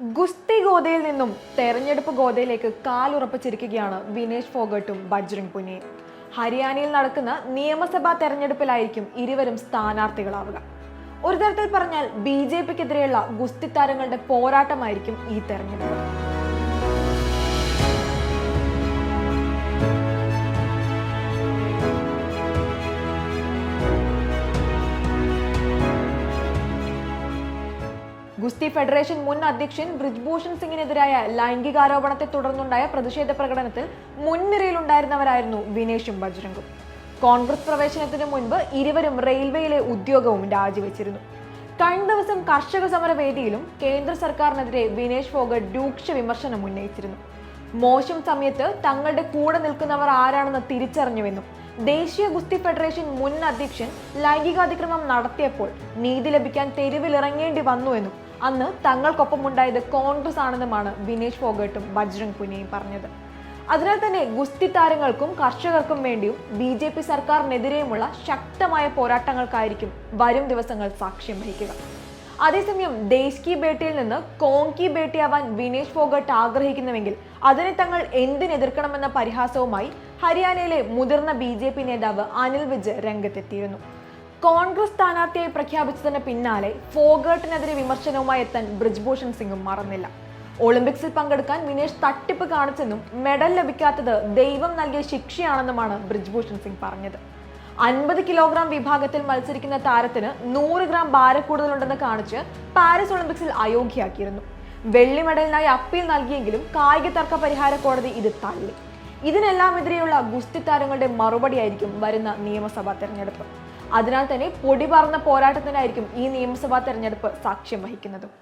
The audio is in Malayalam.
ഗുസ്തി ഗോതയിൽ നിന്നും തെരഞ്ഞെടുപ്പ് ഗോതയിലേക്ക് കാലുറപ്പിച്ചിരിക്കുകയാണ് വിനേഷ് ഫോഗട്ടും ബജ്രംഗ് പുനിയും. ഹരിയാനയിൽ നടക്കുന്ന നിയമസഭാ തെരഞ്ഞെടുപ്പിലായിരിക്കും ഇരുവരും സ്ഥാനാർത്ഥികളാവുക. ഒരു തരത്തിൽ പറഞ്ഞാൽ ബി ജെ പിക്കെതിരെയുള്ള ഗുസ്തി താരങ്ങളുടെ പോരാട്ടമായിരിക്കും ഈ തെരഞ്ഞെടുപ്പ്. ഗുസ്തി ഫെഡറേഷൻ മുൻ അധ്യക്ഷൻ ബ്രിജ്ഭൂഷൺ സിംഗിനെതിരായ ലൈംഗികാരോപണത്തെ തുടർന്നുണ്ടായ പ്രതിഷേധ പ്രകടനത്തിൽ മുൻനിരയിലുണ്ടായിരുന്നവരായിരുന്നു വിനേഷും ബജ്രംഗും. കോൺഗ്രസ് പ്രവേശനത്തിന് മുൻപ് ഇരുവരും റെയിൽവേയിലെ ഉദ്യോഗവും രാജിവെച്ചിരുന്നു. കഴിഞ്ഞ ദിവസം കർഷക സമര വേദിയിലും കേന്ദ്ര സർക്കാരിനെതിരെ വിനേഷ് ഫോഗട്ട് രൂക്ഷ വിമർശനം ഉന്നയിച്ചിരുന്നു. മോശം സമയത്ത് തങ്ങളുടെ കൂടെ നിൽക്കുന്നവർ ആരാണെന്ന് തിരിച്ചറിഞ്ഞുവെന്നും ദേശീയ ഗുസ്തി ഫെഡറേഷൻ മുൻ അധ്യക്ഷൻ ലൈംഗികാതിക്രമം നടത്തിയപ്പോൾ നീതി ലഭിക്കാൻ തെരുവിലിറങ്ങേണ്ടി വന്നുവെന്നും അന്ന് തങ്ങൾക്കൊപ്പം ഉണ്ടായത് കോൺഗ്രസ് ആണെന്നുമാണ് വിനേഷ് ഫോഗട്ടും ബജ്രംഗ് പുനിയും പറഞ്ഞത്. അതിനാൽ തന്നെ ഗുസ്തി താരങ്ങൾക്കും കർഷകർക്കും വേണ്ടിയും ബി ജെ പി സർക്കാരിനെതിരെയുമുള്ള ശക്തമായ പോരാട്ടങ്ങൾക്കായിരിക്കും വരും ദിവസങ്ങൾ സാക്ഷ്യം വഹിക്കുക. അതേസമയം ദേശ് ബേട്ടിയിൽ നിന്ന് കോങ്കി ബേട്ടയാവാൻ വിനേഷ് ഫോഗട്ട് ആഗ്രഹിക്കുന്നുവെങ്കിൽ അതിനെ തങ്ങൾ എന്തിനെതിർക്കണമെന്ന പരിഹാസവുമായി ഹരിയാനയിലെ മുതിർന്ന ബി നേതാവ് അനിൽ വിജ് രംഗത്തെത്തിയിരുന്നു. കോൺഗ്രസ് സ്ഥാനാർത്ഥിയായി പ്രഖ്യാപിച്ചതിന് പിന്നാലെ ഫോഗേട്ടിനെതിരെ വിമർശനവുമായി എത്താൻ ബ്രിജ്ഭൂഷൺ സിംഗും മറന്നില്ല. ഒളിമ്പിക്സിൽ പങ്കെടുക്കാൻ വിനേഷ് തട്ടിപ്പ് കാണിച്ചെന്നും മെഡൽ ലഭിക്കാത്തത് ദൈവം നൽകിയ ശിക്ഷയാണെന്നുമാണ് ബ്രിജ്ഭൂഷൺ സിംഗ് പറഞ്ഞത്. അൻപത് കിലോഗ്രാം വിഭാഗത്തിൽ മത്സരിക്കുന്ന താരത്തിന് നൂറ് ഗ്രാം ഭാരക്കൂടുതലുണ്ടെന്ന് കാണിച്ച് പാരീസ് ഒളിമ്പിക്സിൽ അയോഗ്യയാക്കിയിരുന്നു. വെള്ളി മെഡലിനായി അപ്പീൽ നൽകിയെങ്കിലും കായിക തർക്ക പരിഹാര കോടതി ഇത് തള്ളി. ഇതിനെല്ലാം എതിരെയുള്ള ഗുസ്തി താരങ്ങളുടെ മറുപടിയായിരിക്കും വരുന്ന നിയമസഭാ തെരഞ്ഞെടുപ്പ്. അതിനാൽ തന്നെ പൊടി പറന്ന പോരാട്ടത്തിനായിരിക്കും ഈ നിയമസഭാ തെരഞ്ഞെടുപ്പ് സാക്ഷ്യം വഹിക്കുന്നതും.